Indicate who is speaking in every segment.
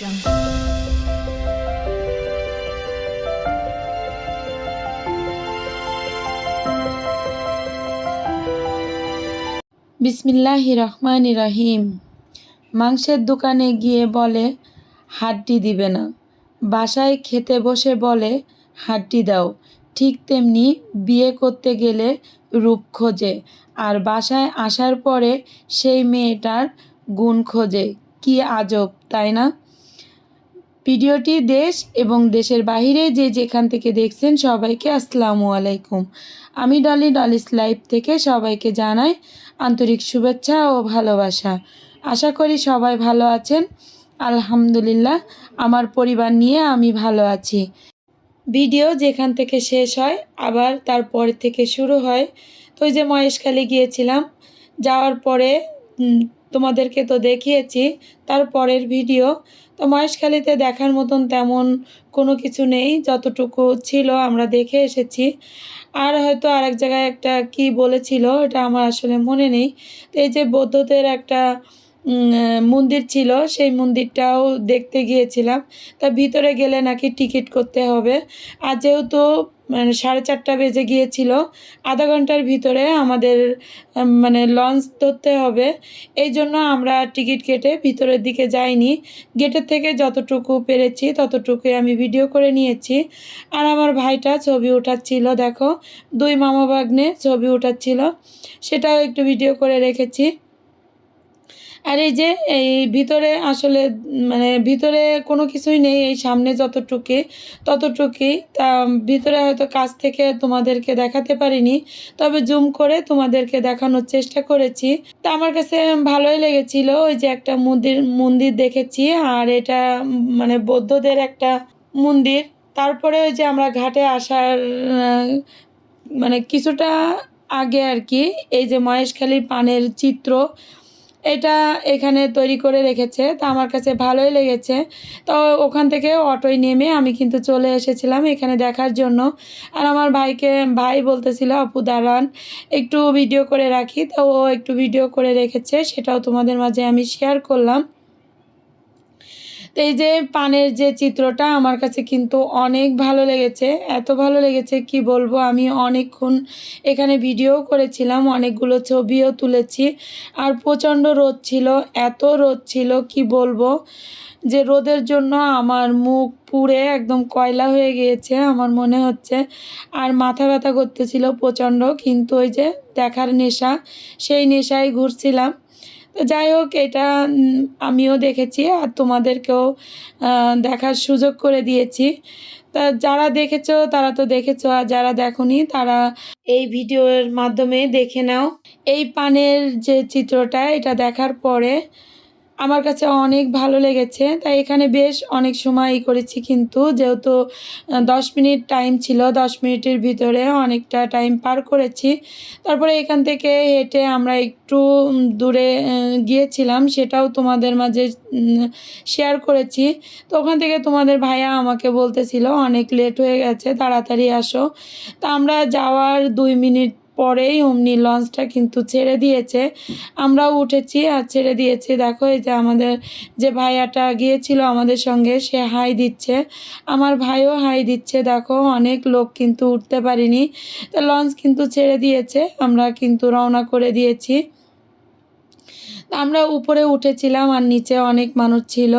Speaker 1: বিসমিল্লাহ রহমান রাহিম। মাংসের দোকানে গিয়ে বলে, হাড্ডি দিবে না। বাসায় খেতে বসে বলে, হাড্ডি দাও। ঠিক তেমনি বিয়ে করতে গেলে রূপ খোঁজে। আর বাসায় আসার পরে সেই মেয়েটার গুণ খোঁজে। কি আজব, তাই না? ভিডিওটি দেশ এবং দেশের বাইরে যে যেখান থেকে দেখছেন সবাইকে আসসালামু আলাইকুম। আমি ডলি ডলিস লাইভ থেকে সবাইকে জানাই আন্তরিক শুভেচ্ছা ও ভালোবাসা। আশা করি সবাই ভালো আছেন। আলহামদুলিল্লাহ, আমার পরিবার নিয়ে আমি ভালো আছি। ভিডিও যেখান থেকে শেষ হয়, আবার তারপর থেকে শুরু হয়। তো ওই যে মহেশখালী গিয়েছিলাম, যাওয়ার পরে তোমাদেরকে তো দেখিয়েছি, তার পরের ভিডিও। তো মহেশখালীতে দেখার মতন তেমন কোনো কিছু নেই, যতটুকু ছিল আমরা দেখে এসেছি। আর হয়তো আরেক জায়গায় একটা কি বলেছিল এটা আমার আসলে মনে নেই। তো এই যে বৌদ্ধদের একটা মন্দির ছিল, সেই মন্দিরটাও দেখতে গিয়েছিলাম। তা ভিতরে গেলে নাকি টিকিট করতে হবে। আর যেহেতু মানে সাড়ে চারটা বেজে গিয়েছিল, আধা ঘণ্টার ভিতরে আমাদের মানে লঞ্চ ধরতে হবে। এই জন্য আমরা টিকিট কেটে ভিতরের দিকে যাইনি। গেটের থেকে যতটুকু পেরেছি, ততটুকুই আমি ভিডিও করে নিয়েছি। আর আমার ভাইটা ছবি উঠাচ্ছিল, দেখো, দুই মামা ভাগ্নে ছবি উঠাচ্ছিল। সেটাও একটু ভিডিও করে রেখেছি। আর এই যে, এই ভিতরে আসলে মানে ভিতরে কোনো কিছুই নেই, এই সামনে যতটুকি, ততটুকুই। তা ভিতরে হয়তো কাছ থেকে তোমাদেরকে দেখাতে পারিনি, তবে জুম করে তোমাদেরকে দেখানোর চেষ্টা করেছি। তা আমার কাছে ভালোই লেগেছিল, ওই যে একটা মন্দির মন্দির দেখেছি, আর এটা মানে বৌদ্ধদের একটা মন্দির। তারপরে ওই যে আমরা ঘাটে আসার মানে কিছুটা আগে আর কি, এই যে মহেশখালীর পানের চিত্র এটা এখানে তৈরি করে রেখেছে, তা আমার কাছে ভালোই লেগেছে। তো ওখান থেকে অটোয় নেমে আমি কিন্তু চলে এসেছিলাম এখানে দেখার জন্য। আর আমার ভাইকে, ভাই বলতেছিল, আপু, দাঁড়ান, একটু ভিডিও করে রাখি। তো ও একটু ভিডিও করে রেখেছে, সেটাও তোমাদের মাঝে আমি শেয়ার করলাম। এই যে পানের যে চিত্রটা আমার কাছে কিন্তু অনেক ভালো লেগেছে, এত ভালো লেগেছে কি বলব? আমি অনেকক্ষণ এখানে ভিডিও করেছিলাম, অনেকগুলো ছবিও তুলেছি। আর প্রচণ্ড রোদ ছিল, এত রোদ ছিল কি বলব? যে রোদের জন্য আমার মুখ পুড়ে একদম কয়লা হয়ে গিয়েছে আমার মনে হচ্ছে। আর মাথা ব্যথা করতেছিল প্রচণ্ড, কিন্তু ওই যে দেখার নেশা, সেই নেশায় ঘুরছিলাম। তো যাই হোক, এটা আমিও দেখেছি আর তোমাদেরকেও দেখার সুযোগ করে দিয়েছি। তা যারা দেখেছ, তারা তো দেখেছ, আর যারা দেখোনি, তারা এই ভিডিওর মাধ্যমে দেখে নাও। এই পানের যে চিত্রটা, এটা দেখার পরে আমার কাছে অনেক ভালো লেগেছে। তাই এখানে বেশ অনেক সময় করেছি কিন্তু যেহেতু দশ মিনিট টাইম ছিল, দশ মিনিটের ভিতরে অনেকটা টাইম পার করেছি। তারপরে এখান থেকে হেঁটে আমরা একটু দূরে গিয়েছিলাম, সেটাও তোমাদের মাঝে শেয়ার করেছি। তো ওখান থেকে তোমাদের ভাইয়া আমাকে বলতেছিল, অনেক লেট হয়ে গেছে, তাড়াতাড়ি আসো। তা আমরা যাওয়ার দুই মিনিট পরেই অমনি লঞ্চটা কিন্তু ছেড়ে দিয়েছে। আমরাও উঠেছি আর ছেড়ে দিয়েছি। দেখো এই যে আমাদের যে ভাইয়াটা গিয়েছিল আমাদের সঙ্গে, সে হাই দিচ্ছে। আমার ভাইও হাই দিচ্ছে। দেখো অনেক লোক কিন্তু উঠতে পারিনি। তো লঞ্চ কিন্তু ছেড়ে দিয়েছে। আমরা কিন্তু রওনা করে দিয়েছি। আমরা উপরে উঠেছিলাম আর নিচে অনেক মানুষ ছিল।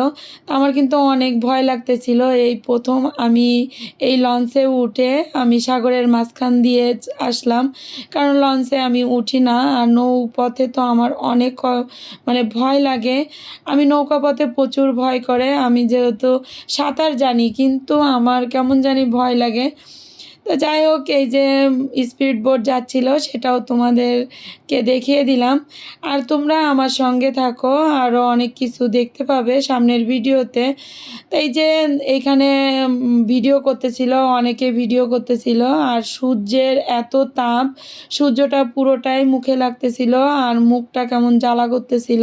Speaker 1: আমার কিন্তু অনেক ভয় লাগতেছিল। এই প্রথম আমি এই লঞ্চে উঠে আমি সাগরের মাঝখান দিয়ে আসলাম। কারণ লঞ্চে আমি উঠি না আর নৌপথে তো আমার অনেক মানে ভয় লাগে। আমি নৌকা পথে প্রচুর ভয় করে। আমি যেহেতু সাঁতার জানি, কিন্তু আমার কেমন জানি ভয় লাগে। তো যাই হোক, এই যে স্পিড বোট যাচ্ছিল, সেটাও তোমাদেরকে দেখিয়ে দিলাম। আর তোমরা আমার সঙ্গে থাকো আরও অনেক কিছু দেখতে পাবে সামনের ভিডিওতে। তো এই যে এখানে ভিডিও করতেছিল, অনেকে ভিডিও করতেছিল, আর সূর্যের এত তাপ, সূর্যটা পুরোটাই মুখে লাগতেছিল, আর মুখটা কেমন জ্বালা করতেছিল।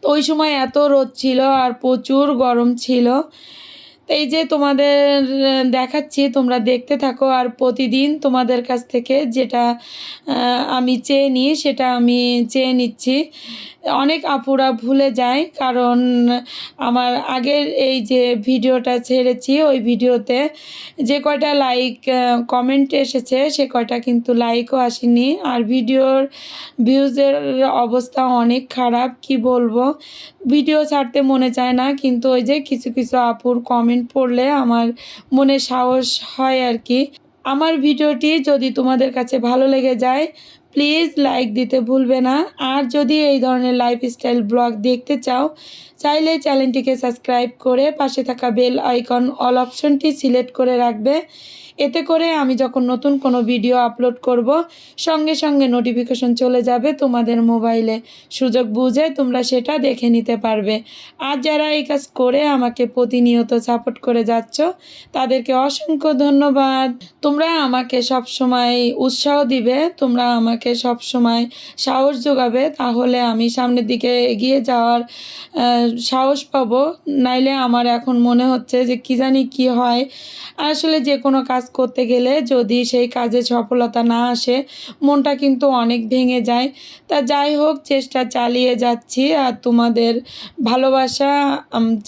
Speaker 1: তো ওই সময় এত রোদ ছিল, আর প্রচুর গরম ছিল। এই যে তোমাদের দেখাচ্ছি, তোমরা দেখতে থাকো, আর প্রতিদিন তোমাদের কাছ থেকে যেটা আমি চেয়ে নিই, সেটা আমি চেয়ে নিচ্ছি। অনেক আপুরা ভুলে যায়, কারণ আমার আগের এই যে ভিডিওটা ছেড়েছি, ওই ভিডিওতে যে কয়টা লাইক কমেন্ট এসেছে, সে কয়টা কিন্তু লাইকও আসেনি। আর ভিডিওর ভিউজের অবস্থা অনেক খারাপ, কি বলব? ভিডিও ছাড়তে মনে চায় না, কিন্তু ওই যে কিছু কিছু আপুর কমেন্ট পড়লে আমার মনে সাহস হয় আর কি। আমার ভিডিওটি যদি তোমাদের কাছে ভালো লেগে যায় প্লিজ লাইক দিতে ভুলবে না। আর যদি এই ধরনের লাইফস্টাইল ব্লগ দেখতে চাও, চাইলে চ্যানেলটিকে সাবস্ক্রাইব করে পাশে থাকা বেল আইকন অল অপশনটি সিলেক্ট করে রাখবে। এতে করে আমি যখন নতুন কোনো ভিডিও আপলোড করব, সঙ্গে সঙ্গে নোটিফিকেশন চলে যাবে তোমাদের মোবাইলে সুযোগ বুঝে তোমরা সেটা দেখে নিতে পারবে। আর যারা এই কাজ করে আমাকে প্রতিনিয়ত সাপোর্ট করে যাচ্ছ, তাদেরকে অসংখ্য ধন্যবাদ। তোমরা আমাকে সব সময় উৎসাহ দিবে, তোমরা আমাকে সব সময় সাহস যোগাবে, তাহলে আমি সামনের দিকে এগিয়ে যাওয়ার সাহস পাবো। নাইলে আমার এখন মনে হচ্ছে যে কি জানি কি হয়। আসলে যে কোনো কাজ করতে গেলে যদি সেই কাজে সফলতা না আসে, মনটা কিন্তু অনেক ভেঙে যায়। তা যাই হোক, চেষ্টা চালিয়ে যাচ্ছি আর তোমাদের ভালোবাসা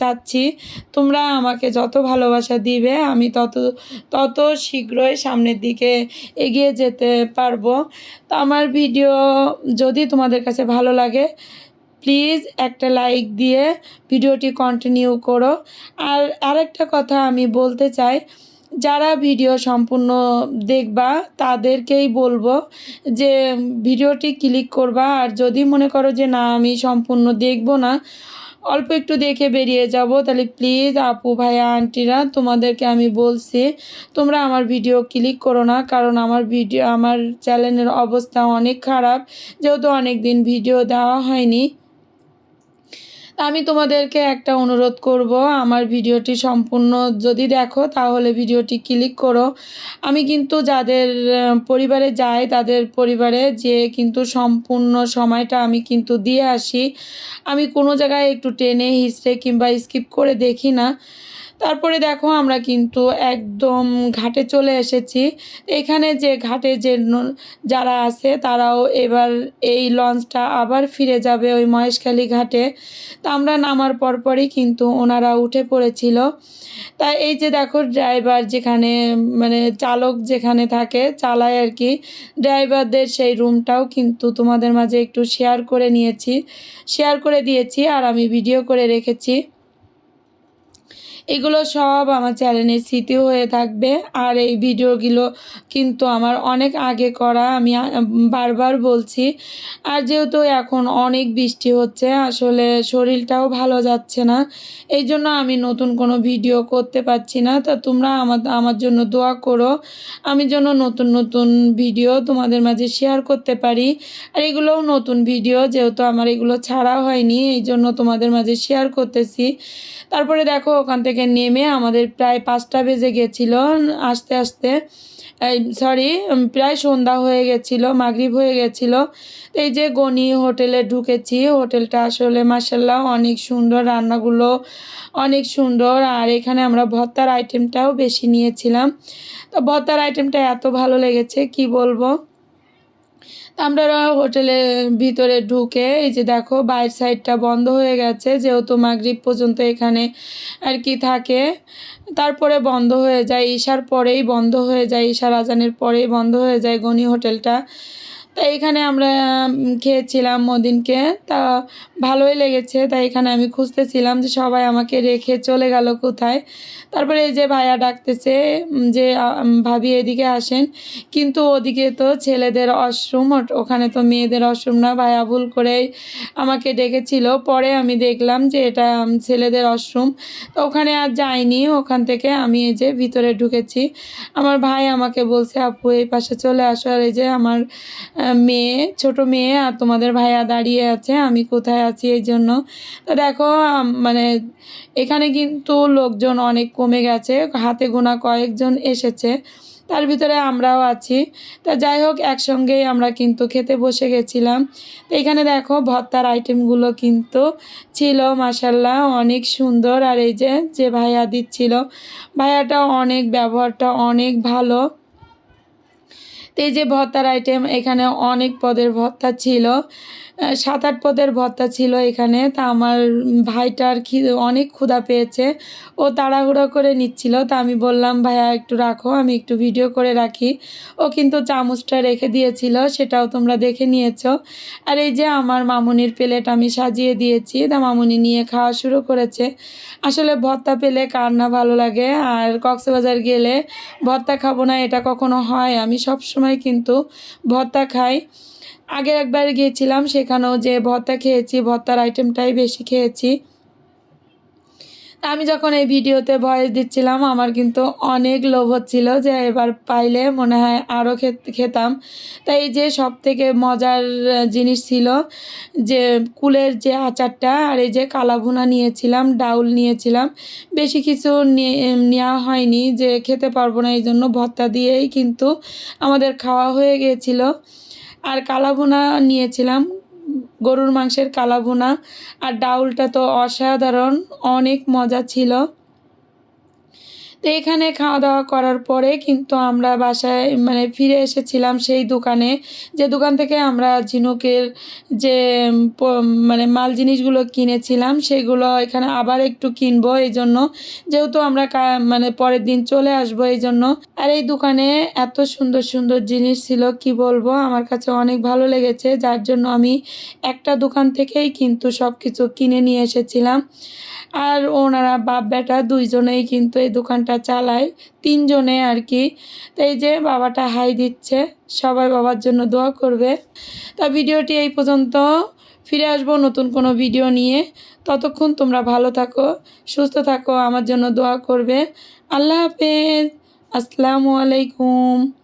Speaker 1: চাচ্ছি। তোমরা আমাকে যত ভালোবাসা দিবে, আমি তত তত শীঘ্রই সামনের দিকে এগিয়ে যেতে পারব। তো আমার ভিডিও যদি তোমাদের কাছে ভালো লাগে প্লিজ একটা লাইক দিয়ে ভিডিওটি কন্টিনিউ করো। আর আরেকটা কথা আমি বলতে চাই, যারা ভিডিও সম্পূর্ণ দেখবা তাদেরকেই বলব যে ভিডিওটি ক্লিক করবা। আর যদি মনে করো যে না, আমি সম্পূর্ণ দেখব না অল্প একটু দেখে বেরিয়ে যাব। তাহলে প্লিজ আপু ভাইয়া আন্টিরা, তোমাদেরকে আমি বলছি, তোমরা আমার ভিডিও ক্লিক করো না, কারণ আমার ভিডিও আমার চ্যানেলের অবস্থা অনেক খারাপ। যেহেতু অনেক দিন ভিডিও দেওয়া হয়নি আমি তোমাদেরকে একটা অনুরোধ করব, আমার ভিডিওটি সম্পূর্ণ যদি দেখো তাহলে ভিডিওটি ক্লিক করো। আমি কিন্তু যাদের পরিবারে যাই তাদের পরিবারে যে কিন্তু সম্পূর্ণ সময়টা আমি কিন্তু দিয়ে আসি। আমি কোনো জায়গায় একটু টেনে হিসড়ে কিংবা স্কিপ করে দেখি না। তারপরে দেখো আমরা কিন্তু একদম ঘাটে চলে এসেছি। এখানে যে ঘাটে যে যারা আছে তারাও এবার এই লঞ্চটা আবার ফিরে যাবে ওই মহেশখালী ঘাটে। তা আমরা নামার পরপরই কিন্তু ওনারা উঠে পড়েছিল। তা এই যে দেখো ড্রাইভার যেখানে মানে চালক যেখানে থাকে, চালায় আর কি, ড্রাইভারদের সেই রুমটাও কিন্তু তোমাদের মাঝে একটু শেয়ার করে নিয়েছি। শেয়ার করে দিয়েছি আর আমি ভিডিও করে রেখেছি। এগুলো সব আমার চ্যানেলের স্মৃতি হয়ে থাকবে। আর এই ভিডিওগুলো কিন্তু আমার অনেক আগে করা, আমি বারবার বলছি। আর যেহেতু এখন অনেক বৃষ্টি হচ্ছে, আসলে শরীরটাও ভালো যাচ্ছে না। এই জন্য আমি নতুন কোনো ভিডিও করতে পারছি না। তা তোমরা আমার আমার জন্য দোয়া করো। আমি যেন নতুন নতুন ভিডিও তোমাদের মাঝে শেয়ার করতে পারি। আর এগুলোও নতুন ভিডিও, যেহেতু আমার এগুলো ছাড়া হয়নি, এই জন্য তোমাদের মাঝে শেয়ার করতেছি। তারপরে দেখো, ওখান থেকে নেমে আমাদের প্রায় পাঁচটা বেজে গেছিল, আস্তে আস্তে। সরি প্রায় সন্ধ্যা হয়ে গেছিল, মাগরিব হয়ে গেছিল। এই যে গনি হোটেলে ঢুকেছি, হোটেলটা আসলে মাসাল্লাহ অনেক সুন্দর, রান্নাগুলো অনেক সুন্দর। আর এখানে আমরা ভর্তার আইটেমটাও বেশি নিয়েছিলাম। তো ভর্তার আইটেমটা এত ভালো লেগেছে, কি বলব? আমরা হোটেলের ভিতরে ঢুকে, এই যে দেখো বাইরের সাইডটা বন্ধ হয়ে গেছে, যেহেতু মাগরীব পর্যন্ত এখানে আর কি থাকে। তারপরে বন্ধ হয়ে যায়, ঈশার পরেই বন্ধ হয়ে যায় ঈশার আজানের পরেই বন্ধ হয়ে যায় গনি হোটেলটা। তা এখানে আমরা খেয়েছিলাম মদিনকে। তা ভালোই লেগেছে। তাই এখানে আমি খুঁজতেছিলাম যে সবাই আমাকে রেখে চলে গেল কোথায়। তারপরে এই যে ভাইয়া ডাকতেছে যে ভাবি এদিকে আসেন। কিন্তু ওদিকে তো ছেলেদের অশ্রম ওখানে তো মেয়েদের অশ্রম না। ভাইয়া ভুল করে আমাকে ডেকেছিল। পরে আমি দেখলাম যে এটা ছেলেদের অশ্রম। তো ওখানে আর যাইনি। ওখান থেকে আমি এই যে ভিতরে ঢুকেছি। আমার ভাই আমাকে বলছে, আপু, এই পাশে চলে আসো। আর এই যে আমার মেয়ে, ছোট মেয়ে আর তোমাদের ভাইয়া দাঁড়িয়ে আছে, আমি কোথায় আছি এই জন্য। তো দেখো মানে এখানে কিন্তু লোকজন অনেক কমে গেছে, হাতে গোনা কয়েকজন এসেছে, তার ভিতরে আমরাও আছি। তা যাই হোক, একসঙ্গেই আমরা কিন্তু খেতে বসে গেছিলাম। তো এখানে দেখো, ভর্তার আইটেমগুলো কিন্তু ছিল মাসাল্লাহ অনেক সুন্দর। আর এই যে যে ভাইয়া দিচ্ছিল ভাইয়াটা অনেক, ব্যবহারটা অনেক ভালো। তো এই যে ভর্তার আইটেম এখানে অনেক পদের ভর্তা ছিল। সাত আট পদের ভর্তা ছিল এখানে। তা আমার ভাইটার খি, অনেক ক্ষুধা পেয়েছে। ও তাড়াহুড়ো করে নিচ্ছিল। তা আমি বললাম, ভাইয়া, একটু রাখো, আমি একটু ভিডিও করে রাখি। ও কিন্তু চামচটা রেখে দিয়েছিল, সেটাও তোমরা দেখে নিয়েছ। আর এই যে আমার মামুনির প্লেট আমি সাজিয়ে দিয়েছি, তা মামুনি নিয়ে খাওয়া শুরু করেছে। আসলে ভর্তা পেলে কার না ভালো লাগে? আর কক্সবাজার গেলে ভর্তা খাব না, এটা কখনো হয়? আমি সব সময় কিন্তু ভর্তা খাই। আগে একবার গিয়েছিলাম, সেখানেও যে ভর্তা খেয়েছি, ভর্তার আইটেমটাই বেশি খেয়েছি। আমি যখন এই ভিডিওতে ভয়েস দিচ্ছিলাম, আমার কিন্তু অনেক লোভ হচ্ছিল যে এবার পাইলে মনে হয় আরও খেতাম। তাই যে সব থেকে মজার জিনিস ছিল যে কুলের যে আচারটা আর এই যে কালাভুনা নিয়েছিলাম, ডাউল নিয়েছিলাম, বেশি কিছু নেওয়া হয়নি যে খেতে পারব না, এই জন্য ভর্তা দিয়েই কিন্তু আমাদের খাওয়া হয়ে গিয়েছিল। আর কালাবোনা নিয়েছিলাম। গরুর মাংসের কালাবোনা আর ডাউলটা তো অসাধারণ অনেক মজা ছিল। তো এখানে খাওয়া দাওয়া করার পরে কিন্তু আমরা বাসায় মানে ফিরে এসেছিলাম সেই দোকানে। যে দোকান থেকে আমরা ঝিনুকের যে মানে মাল জিনিসগুলো কিনেছিলাম, সেগুলো এখানে আবার একটু কিনবো এই জন্য যেহেতু আমরা মানে পরের দিন চলে আসব এই জন্য আর এই দোকানে এত সুন্দর সুন্দর জিনিস ছিল, কি বলব? আমার কাছে অনেক ভালো লেগেছে, যার জন্য আমি একটা দোকান থেকেই কিন্তু সব কিছু কিনে নিয়ে এসেছিলাম। আর ওনারা বাপ বেটা দুইজনেই কিন্তু এই দোকানটা চালায়, তিনজনে আর কি। তো এই যে বাবাটা হাই দিচ্ছে, সবাই বাবার জন্য দোয়া করবে। তা ভিডিওটি এই পর্যন্ত। ফিরে আসব নতুন কোনো ভিডিও নিয়ে। ততক্ষণ তোমরা ভালো থাকো, সুস্থ থাকো, আমার জন্য দোয়া করবে। আল্লাহ হাফেজ। আসসালামু আলাইকুম।